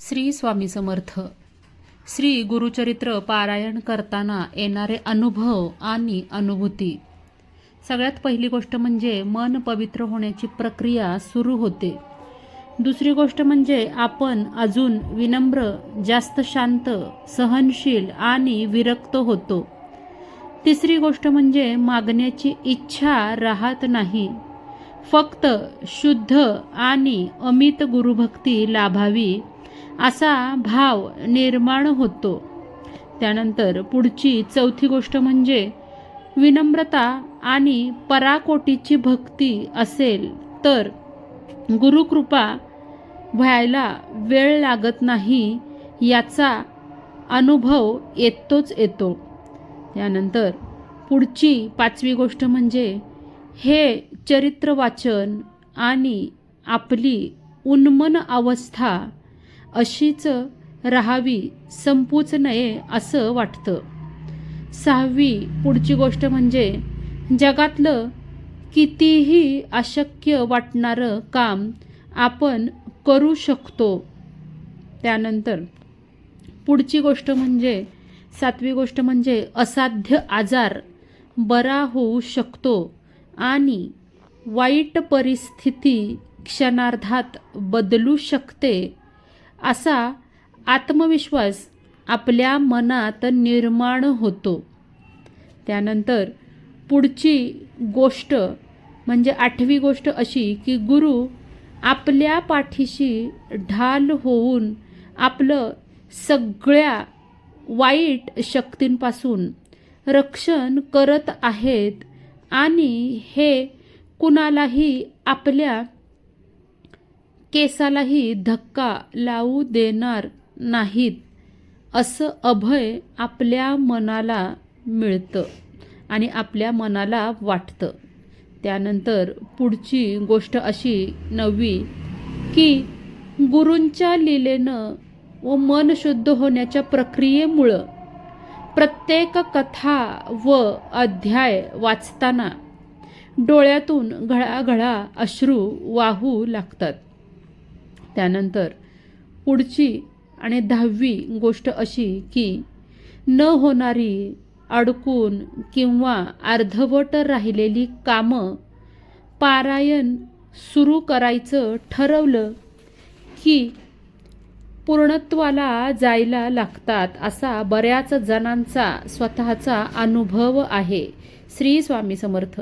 श्री स्वामी समर्थ. श्री गुरुचरित्र पारायण करताना येणारे अनुभव आणि अनुभूती. सगळ्यात पहिली गोष्ट म्हणजे मन पवित्र होण्याची प्रक्रिया सुरू होते. दुसरी गोष्ट म्हणजे आपण अजून विनम्र जास्त शांत सहनशील आणि विरक्त होतो. तिसरी गोष्ट म्हणजे मागण्याची इच्छा राहत नाही. फक्त शुद्ध आणि अमित गुरुभक्ती लाभावी. असा भाव निर्माण होतो. त्यानंतर पुढची चौथी गोष्ट म्हणजे विनम्रता आणि पराकोटीची भक्ती असेल तर गुरुकृपा व्हायला वेळ लागत नाही याचा अनुभव येतोच येतो. त्यानंतर पुढची पाचवी गोष्ट म्हणजे हे चरित्र वाचन आणि आपली उन्मन अवस्था अशीच राहावी संपूच नये असं वाटतं. सहावी पुढची गोष्ट म्हणजे जगातलं कितीही अशक्य वाटणारं काम आपण करू शकतो. त्यानंतर पुढची गोष्ट म्हणजे सातवी गोष्ट म्हणजे असाध्य आजार बरा होऊ शकतो आणि वाईट परिस्थिती क्षणार्धात बदलू शकते. असा आत्मविश्वास आपल्या मनात निर्माण होतो. त्यानंतर पुढची गोष्ट म्हणजे आठवी गोष्ट अशी की गुरु आपल्या पाठीशी ढाल होऊन आपलं सगळ्या वाईट शक्तींपासून रक्षण करत आहेत आणि हे कुणालाही आपल्या केसालाही धक्का लावू देणार नाहीत असं अभय आपल्या मनाला मिळतं आणि आपल्या मनाला वाटतं. त्यानंतर पुढची गोष्ट अशी नववी की गुरूंच्या लीलेनं व मन शुद्ध होण्याच्या प्रक्रियेमुळं प्रत्येक कथा व अध्याय वाचताना डोळ्यातून घळाघळा अश्रू वाहू लागतात. त्यानंतर पुढची आणि दहावी गोष्ट अशी की न होणारी अडकून किंवा अर्धवट राहिलेली कामं पारायण सुरू करायचं ठरवलं की पूर्णत्वाला जायला लागतात असा बऱ्याच जणांचा स्वतःचा अनुभव आहे. श्री स्वामी समर्थ.